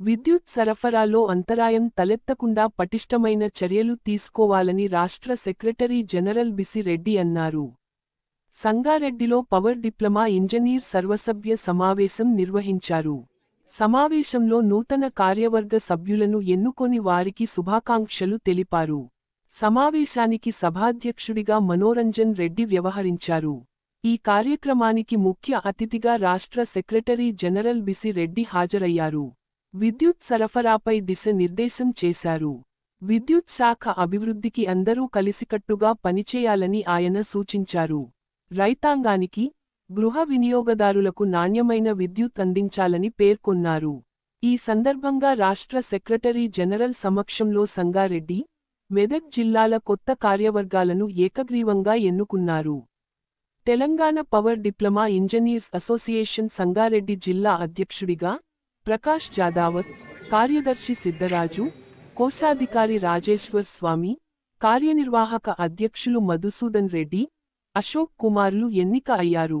విద్యుత్ సరఫరాలో అంతరాయం తలెత్తకుండా పటిష్టమైన చర్యలు తీసుకోవాలని రాష్ట్ర సెక్రటరీ జనరల్ బిసి రెడ్డి అన్నారు. సంగారెడ్డిలో పవర్ డిప్లొమా ఇంజనీర్ సర్వసభ్య సమావేశం నిర్వహించారు. సమావేశంలో నూతన కార్యవర్గ సభ్యులను ఎన్నుకొని వారికి శుభాకాంక్షలు తెలిపారు. సమావేశానికి సభాధ్యక్షుడిగా మనోరంజన్ రెడ్డి వ్యవహరించారు. ఈ కార్యక్రమానికి ముఖ్య అతిథిగా రాష్ట్ర సెక్రటరీ జనరల్ బిసి రెడ్డి హాజరయ్యారు. విద్యుత్ సరఫరాపై దిశ నిర్దేశం చేశారు. విద్యుత్ శాఖ అభివృద్ధికి అందరూ కలిసికట్టుగా పనిచేయాలని ఆయన సూచించారు. రైతాంగానికి గృహ వినియోగదారులకు నాణ్యమైన విద్యుత్ అందించాలని పేర్కొన్నారు. ఈ సందర్భంగా రాష్ట్ర సెక్రటరీ జనరల్ సమక్షంలో సంగారెడ్డి మెదక్ జిల్లాల కొత్త కార్యవర్గాలను ఏకగ్రీవంగా ఎన్నుకున్నారు. Telangana power diploma engineers association Sangareddy జిల్లా అధ్యక్షుడిగా ప్రకాష్ జాదావత్ కార్యదర్శి సిద్ధరాజు కోశాధికారి రాజేశ్వర్ స్వామి కార్యనిర్వాహక అధ్యక్షులు మధుసూదన్ రెడ్డి అశోక్ కుమార్లు ఎన్నిక అయ్యారు.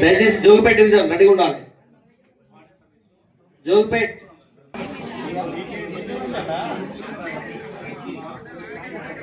దయచేసి జోగిపేట డివిజన్ రెడీగా ఉండాలి జోగిపేట్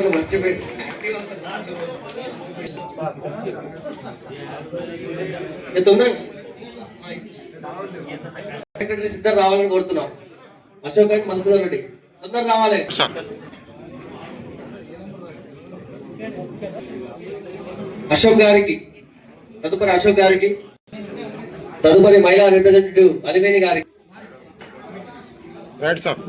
కొంచెం మర్చిపోయింది ఏ తొందరగా. సెక్రటరీ సిద్ధం రావాలని కోరుతున్నాం. అశోక్ గారికి మధుసూదన్ రెడ్డి తొందర రావాలి. అశోక్ గారికి తదుపరి అశోక్ గారికి తదుపరి మహిళా రిప్రజెంటేటివ్ అలిమేని గారికి. రైట్ సార్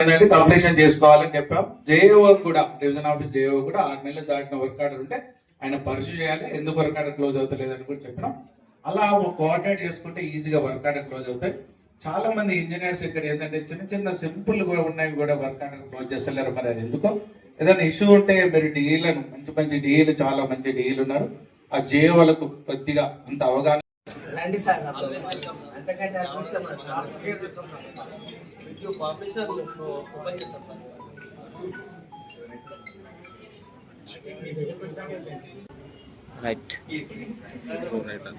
ఏంటంటే కంప్లీషన్ చేసుకోవాలని చెప్పాం. జేఓ కూడా డివిజన్ ఆఫీస్ జేఓ కూడా ఆరు నెలలు దాటిన వర్క్ ఆర్డర్ ఉంటే ఆయన పర్సూ చేయాలి. ఎందుకు వర్క్ ఆర్డర్ క్లోజ్ అవుతలేదని కూడా చెప్పినాం. అలా కోఆర్డినేట్ చేసుకుంటే ఈజీగా వర్క్ ఆర్డర్ క్లోజ్ అవుతాయి. చాలా మంది ఇంజనీర్స్ ఇక్కడ ఏంటంటే చిన్న చిన్న సింపుల్ కూడా ఉన్నాయి కూడా వర్క్ ఆర్డర్ క్లోజ్ చేస్తలేరు. మరి అది ఎందుకో? ఏదైనా ఇష్యూ ఉంటే మీరు డీలను మంచి మంచి డీలు చాలా మంచి డీలు ఉన్నారు. ఆ జేఓలకు కొద్దిగా అంత అవగాహన రండి సార్ అంతకంటే అదృష్టం మన స్టాఫ్ రైట్ రైట్